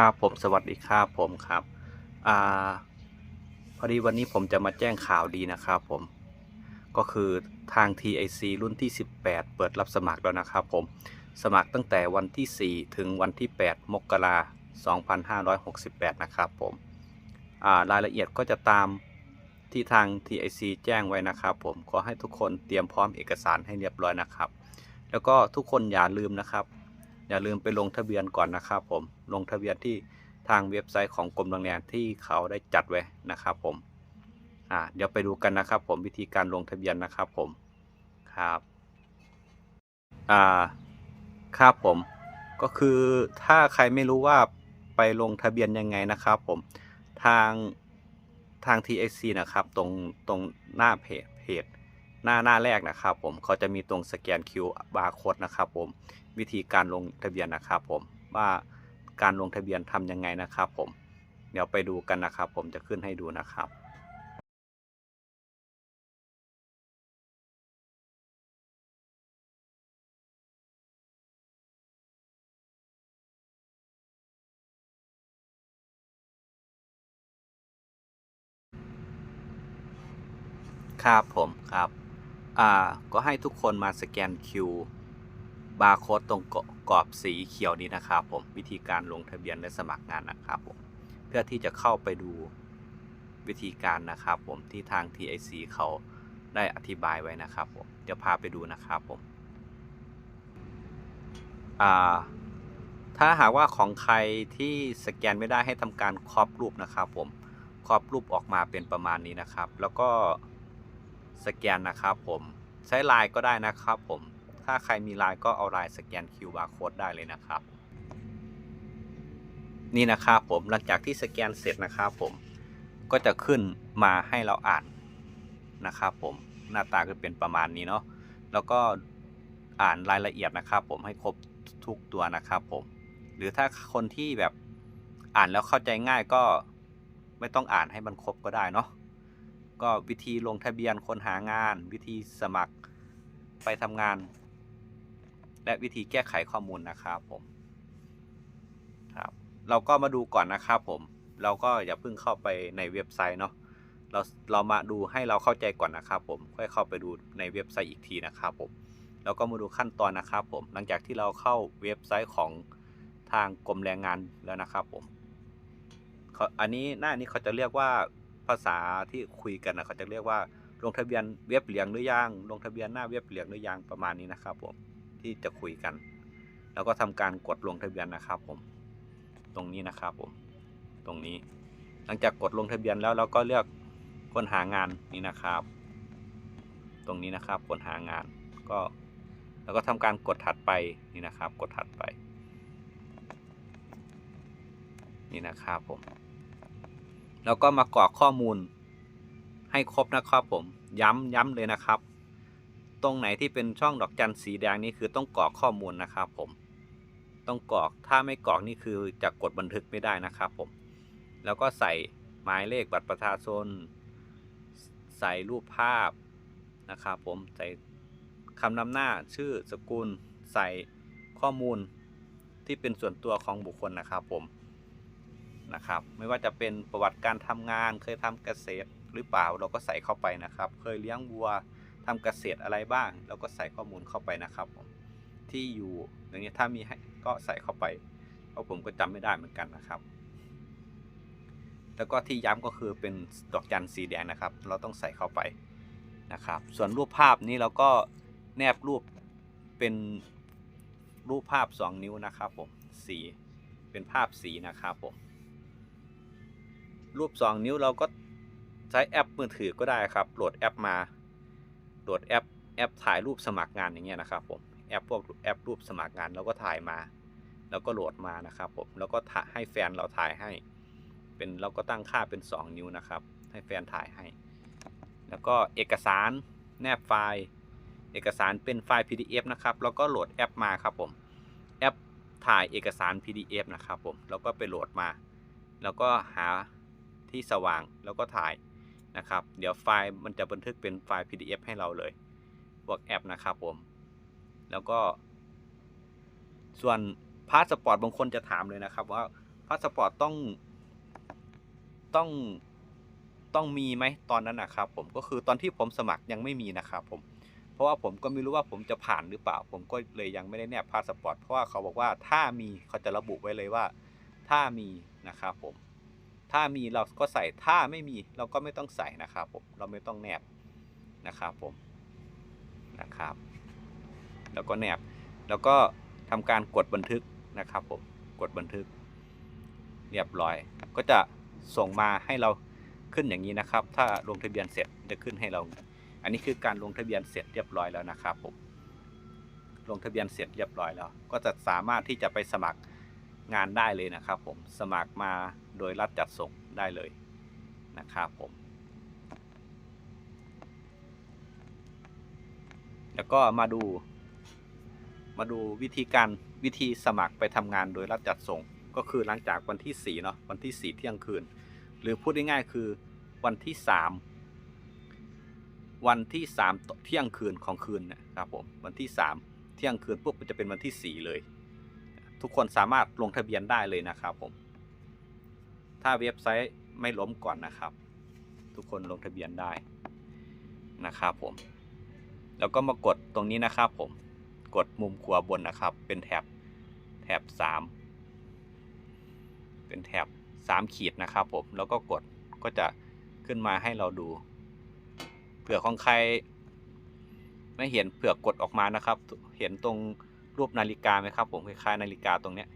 ครับผมสวัสดีครับผมครับอ่าพอดีวันนี้ผมจะมาแจ้งข่าวดีนะครับผม ก็คือทาง TIC รุ่นที่ 18 เปิดรับสมัครแล้วนะครับผม สมัครตั้งแต่วันที่ 4 ถึงวันที่ 8 มกราคม2568 นะครับผมอ่ารายละเอียดก็จะตามที่ทาง TIC แจ้งไว้นะครับผม ขอให้ทุกคนเตรียมพร้อมเอกสารให้เรียบร้อยนะครับ แล้วก็ทุกคนอย่าลืมนะครับ อย่าลืมไปลงทะเบียนก่อนนะครับผมลงทะเบียนที่ทางเว็บไซต์ของกรมโรงแรมที่เขาได้จัดไว้นะครับผมอ่าเดี๋ยวไปดูกันนะครับ ผมวิธีการลงทะเบียนนะครับผมครับอ่าครับผมก็คือถ้าใครไม่รู้ว่าไปลงทะเบียนยังไงนะครับ ผมทางทาง TXC นะครับตรงตรงหน้าเพจเพจหน้าหน้าแรกนะครับ ผมเขาจะมีตรงสแกน QR code นะครับ ผม วิธีการลงทะเบียนนะครับผมว่าการลงทะเบียนทำยังไงนะครับผมเดี๋ยวไปดูกันนะครับ ผมจะขึ้นให้ดูนะครับครับผมครับ อ่า ก็ให้ทุกคนมาสแกนคิว บาร์โค้ดตรงกรอบสีเขียวนี้นะครับผมวิธีการลงทะเบียนและสมัครงานนะครับผมเพื่อที่จะเข้าไปดูวิธีการนะครับผมที่ทาง TIC เขาได้อธิบายไว้นะครับผมเดี๋ยวพาไปดูนะครับผมถ้าหากว่าของใครที่สแกนไม่ได้ให้ทำการครอบรูปนะครับผมครอบรูปออกมาเป็นประมาณนี้นะครับ แล้วก็สแกนนะครับผมใช้ไลน์ก็ได้นะครับผม ถ้าใครมีไลน์ก็เอาไลน์สแกน QR code ได้เลยนะครับ นี่นะครับผมหลังจากที่สแกนเสร็จนะครับผมก็จะขึ้นมาให้เราอ่านนะครับผมหน้าตาก็เป็นประมาณนี้เนาะแล้วก็อ่านรายละเอียดนะครับ ผมให้ครบทุกตัวนะครับผมหรือถ้าคนที่แบบอ่านแล้วเข้าใจง่ายก็ไม่ต้องอ่านให้มันครบก็ได้เนาะก็วิธีลงทะเบียนคนหางาน วิธีสมัครไปทำงาน และวิธีแก้ไขข้อมูลนะครับผมครับเราก็มาดูก่อนนะครับผม เราก็อย่าเพิ่งเข้าไปในเว็บไซต์เนาะเราเรามาดูให้เราเข้าใจก่อนนะครับผมค่อยเข้าไปดูในเว็บไซต์อีกทีนะครับผมแล้วก็มาดูขั้นตอนนะครับผมหลังจากที่เราเข้าเว็บไซต์ของทางกรมแรงงานแล้วนะครับผมอันนี้หน้านี้เขาจะเรียกว่าภาษาที่คุยกันนะเขาจะเรียกว่าลงทะเบียนเว็บเหลืองหรือยังลงทะเบียนหน้าเว็บเหลืองหรือยังประมาณนี้นะครับผม ที่จะคุยกัน แล้วก็ทำการกดลงทะเบียนนะครับผม ตรงนี้นะครับผม ตรงนี้ หลังจากกดลงทะเบียนแล้วเราก็เลือกคนหางานนี่นะครับ ตรงนี้นะครับคนหางานก็แล้วก็ทำการกดถัดไปนี่นะครับ กดถัดไป นี่นะครับผม แล้วก็มากรอกข้อมูลให้ครบนะครับผม ย้ำย้ำเลยนะครับ ตรงไหนที่เป็นช่องดอกจันสีแดงนี่คือต้องกรอกข้อมูลนะครับผม ต้องกรอกถ้าไม่กรอกนี่คือจะกดบันทึกไม่ได้นะครับผม แล้วก็ใส่หมายเลขบัตรประชาชน ใส่รูปภาพนะครับผม ใส่คำนำหน้าชื่อสกุล ใส่ข้อมูลที่เป็นส่วนตัวของบุคคลนะครับผม นะครับ ไม่ว่าจะเป็นประวัติการทำงาน เคยทำเกษตรหรือเปล่าเราก็ใส่เข้าไปนะครับ เคยเลี้ยงวัว ทำเกษตรอะไรบ้างเราก็ใส่ข้อมูลเข้าไปนะครับผมที่อยู่อย่างนี้ถ้ามีให้ก็ใส่เข้าไปเพราะผมก็จำไม่ได้เหมือนกันนะครับ แล้วก็ที่ย้ำก็คือเป็นดอกจันสีแดงนะครับ เราต้องใส่เข้าไปนะครับ ส่วนรูปภาพนี้เราก็แนบรูปเป็นรูปภาพ 2 นิ้วนะครับผมสีเป็นภาพสีนะครับผมรูป 2 นิ้วเราก็ใช้แอปมือถือก็ได้ครับโหลดแอปมา โหลดแอปแอปถ่ายรูปสมัครงานอย่างเงี้ยนะครับผมแอปพวกแอปรูปสมัครงานเราก็ถ่ายมา แล้วก็โหลดมานะครับผมแล้วก็ให้แฟนเราถ่ายให้ เป็นเราก็ตั้งค่าเป็น 2 นิ้วนะครับ ให้แฟนถ่ายให้ แล้วก็เอกสารแนบไฟล์ เอกสารเป็นไฟล์ PDF นะครับแล้วก็โหลดแอปมาครับผมแอปถ่ายเอกสาร PDF นะครับผมแล้วก็ไปโหลดมา แล้วก็หาที่สว่างแล้วก็ถ่าย นะครับ เดี๋ยวไฟล์มันจะบันทึกเป็นไฟล์ PDF ให้เราเลยพวกแอปนะครับผม แล้วก็ ส่วนพาสปอร์ตบางคนจะถามเลยนะครับ ว่าพาสปอร์ตต้องต้องต้องมีไหมตอนนั้นนะครับ ผมก็คือตอนที่ผมสมัครยังไม่มีนะครับผมเพราะว่าผมก็ไม่รู้ว่าผมจะผ่านหรือเปล่า ผมก็เลยยังไม่ได้แนบพาสปอร์ตเพราะว่าเขาบอกว่าถ้ามีเขาจะระบุไว้เลยว่า ถ้ามีนะครับผม ถ้ามีเราก็ใส่ถ้าไม่มีเราก็ไม่ต้องใส่นะครับผมเราไม่ต้องแนบนะครับผมนะครับ แล้วก็แนบแล้วก็ทำการกดบันทึกนะครับผมกดบันทึก เรียบร้อย ก็จะส่งมาให้เราขึ้นอย่างนี้นะครับ ถ้าลงทะเบียนเสร็จจะขึ้นให้เรา อันนี้คือการลงทะเบียนเสร็จเรียบร้อยแล้วนะครับผมลงทะเบียนเสร็จเรียบร้อยแล้ว ก็จะสามารถที่จะไปสมัคร งานได้เลยนะครับผมสมัครมาโดยรัฐจัดส่งได้เลยนะครับผม แล้วก็มาดู มาดูวิธีการวิธีสมัครไปทำงานโดยรัฐจัดส่ง ก็คือหลังจากวันที่ 4 เนาะวันที่ 4 เที่ยงคืน หรือพูดง่ายๆคือวันที่ 3 วันที่ 3 เที่ยงคืนของคืนนะครับผมวันที่ 3 เที่ยงคืนปุ๊บมันจะเป็นวันที่ 4 เลย ทุกคนสามารถลงทะเบียนได้เลยนะครับผม ถ้าเว็บไซต์ไม่ล้มก่อนนะครับ ทุกคนลงทะเบียนได้นะครับผม แล้วก็มากดตรงนี้นะครับผม กดมุมขวาบนนะครับ เป็นแถบแถบ 3 เป็นแถบ 3 ขีดนะครับผม แล้วก็กดก็จะขึ้นมาให้เราดูเผื่อของใคร ไม่เห็นเผื่อกดออกมานะครับ เห็นตรง รูปนาฬิกาไหมครับ ผมคล้ายๆนาฬิกาตรงเนี้ย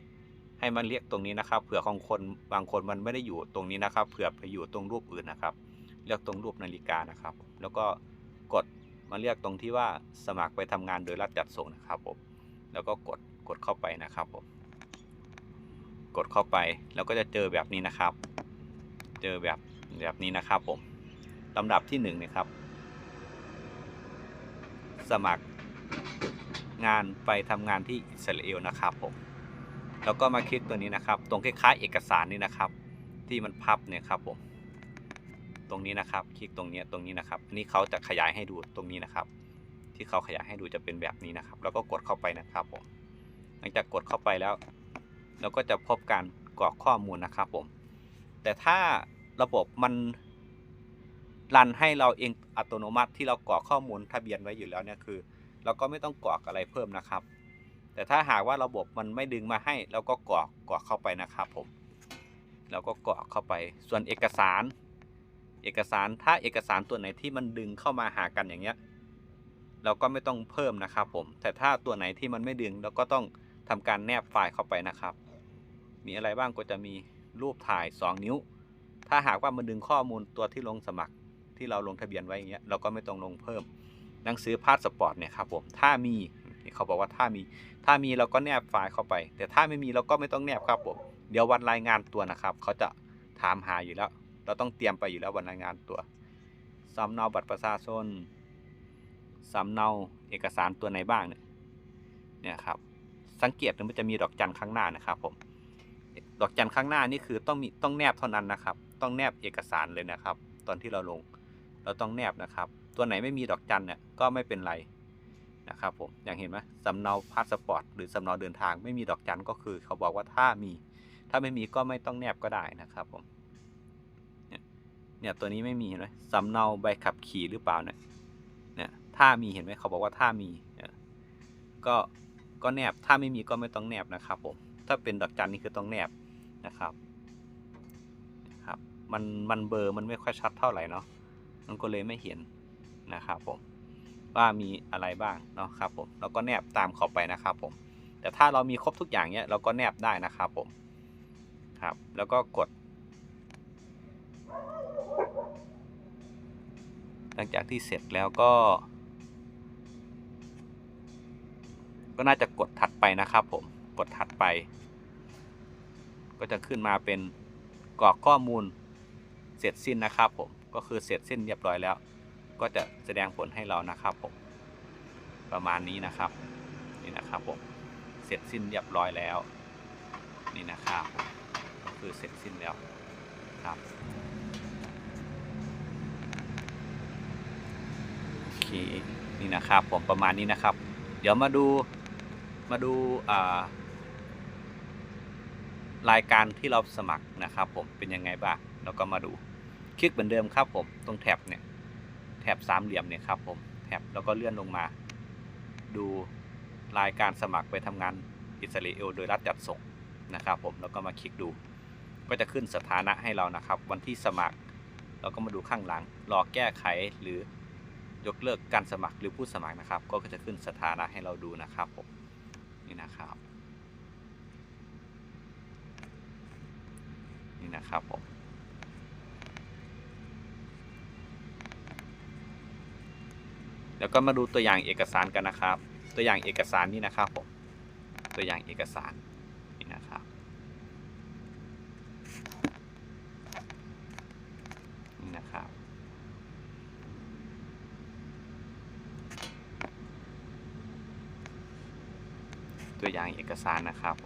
ให้มันเรียกตรงนี้นะครับเผื่อของคนบางคนมันไม่ได้อยู่ตรงนี้นะครับเผื่อไปอยู่ตรงรูปอื่นนะครับ เลือกตรงรูปนาฬิกานะครับ แล้วก็กดมาเลือกตรงที่ว่าสมัครไปทำงานโดยรัฐจัดส่งนะครับผมแล้วก็กดกดเข้าไปนะครับผมกดเข้าไปแล้วก็จะเจอแบบนี้นะครับ เจอแบบแบบนี้นะครับผมลำดับที่หนึ่งนะครับ สมัคร งานไปทำงานที่อิสราเอลนะครับผมแล้วก็มาคลิกตัวนี้นะครับ ตรงคล้ายๆเอกสารนี่นะครับ ที่มันพับเนี่ยครับผมตรงนี้นะครับ คลิกตรงนี้ตรงนี้นะครับอันนี้เขาจะขยายให้ดูตรงนี้นะครับ ที่เขาขยายให้ดูจะเป็นแบบนี้นะครับ แล้วก็กดเข้าไปนะครับผมหลังจากกดเข้าไปแล้วเราก็จะพบการกรอกข้อมูลนะครับผมแต่ถ้าระบบมันรันให้เราเองอัตโนมัติที่เรากรอกข้อมูลทะเบียนไว้อยู่แล้วเนี่ยคือ เราก็ไม่ต้องกรอกอะไรเพิ่มนะครับ แต่ถ้าหากว่าระบบมันไม่ดึงมาให้เราก็กรอกกรอกเข้าไปนะครับผมเราก็กรอกเข้าไป ส่วนเอกสาร เอกสารถ้าเอกสารตัวไหนที่มันดึงเข้ามาหากันอย่างเงี้ยเราก็ไม่ต้องเพิ่มนะครับผม แต่ถ้าตัวไหนที่มันไม่ดึงเราก็ต้องทำการแนบไฟล์เข้าไปนะครับ มีอะไรบ้างก็จะมีรูปถ่าย 2 นิ้ว ถ้าหากว่ามันดึงข้อมูลตัวที่ลงสมัครที่เราลงทะเบียนไว้อย่างเงี้ยเราก็ไม่ต้องลงเพิ่ม หนังสือพาสปอร์ตเนี่ยครับผมถ้ามีเขาบอกว่าถ้ามีถ้ามีเราก็แนบไฟล์เข้าไป แต่ถ้าไม่มีเราก็ไม่ต้องแนบครับผมเดี๋ยววันรายงานตัวนะครับ เขาจะถามหาอยู่แล้ว เราต้องเตรียมไปอยู่แล้ววันรายงานตัวสำเนาบัตรประชาชนสำเนาเอกสารตัวไหนบ้างเนี่ยเนี่ยครับสังเกตมันจะมีดอกจันข้างหน้านะครับผมดอกจันข้างหน้านี่คือต้องมีต้องแนบเท่านั้นนะครับ ต้องแนบเอกสารเลยนะครับ ตอนที่เราลง เราต้องแนบนะครับ ตัวไหนไม่มีดอกจันเนี่ยก็ไม่เป็นไรนะครับผมอย่างเห็นไหมสำเนาพาสปอร์ตหรือสำเนาเดินทางไม่มีดอกจันก็คือ เขาบอกว่าถ้ามี ถ้าไม่มีก็ไม่ต้องแนบก็ได้นะครับผมเนี่ยตัวนี้ไม่มีเห็นไหมสำเนาใบขับขี่หรือเปล่าเนี่ยเนี่ยถ้ามีเห็นไหมเขาบอกว่าถ้ามีก็ก็แนบถ้าไม่มีก็ไม่ต้องแนบนะครับผมถ้าเป็นดอกจันนี่คือต้องแนบนะครับนะครับ มันมันเบอร์มันไม่ค่อยชัดเท่าไหร่เนาะมันก็เลยไม่เห็น นะครับผมว่ามีอะไรบ้างเนาะครับผมเราก็แนบตามเขาไปนะครับผม แต่ถ้าเรามีครบทุกอย่างเนี้ยเราก็แนบได้นะครับผมครับ แล้วก็กด หลังจากที่เสร็จแล้วก็ ก็น่าจะกดถัดไปนะครับผมกดถัดไป ก็จะขึ้นมาเป็นกรอกข้อมูลเสร็จสิ้นนะครับผมก็คือเสร็จสิ้นเรียบร้อยแล้ว ก็จะแสดงผลให้เรานะครับผมประมาณนี้นะครับนี่นะครับผมเสร็จสิ้นเรียบร้อยแล้วนี่นะครับก็คือเสร็จสิ้นแล้วครับโอเคนี่นะครับผมประมาณนี้นะครับ เดี๋ยวมาดูมาดูรายการที่เราสมัครนะครับ ผมเป็นยังไงบ้างแล้วก็มาดูคลิกเหมือนเดิมครับผมตรงแท็บเนี่ย แท็บสามเหลี่ยมเนี่ยครับผมแท็บแล้วก็เลื่อนลงมา ดูรายการสมัครไปทำงานอิสราเอลโดยรัฐจัดส่งนะครับผมแล้วก็มาคลิกดู ก็จะขึ้นสถานะให้เรานะครับ วันที่สมัครเราก็มาดูข้างหลัง รอแก้ไขหรือยกเลิกการสมัครหรือผู้สมัครนะครับ ก็จะขึ้นสถานะให้เราดูนะครับผมนี่นะครับนี่นะครับผม แล้วก็มาดูตัวอย่างเอกสารกันนะครับ ตัวอย่างเอกสารนี่นะครับผมตัวอย่างเอกสารนี่นะครับนี่นะครับตัวอย่างเอกสารนะครับ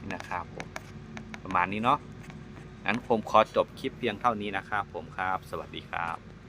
นี่นะครับผม ประมาณ นี้เนาะงั้นผมขอจบคลิปเพียงเท่านี้นะครับผมครับ สวัสดีครับ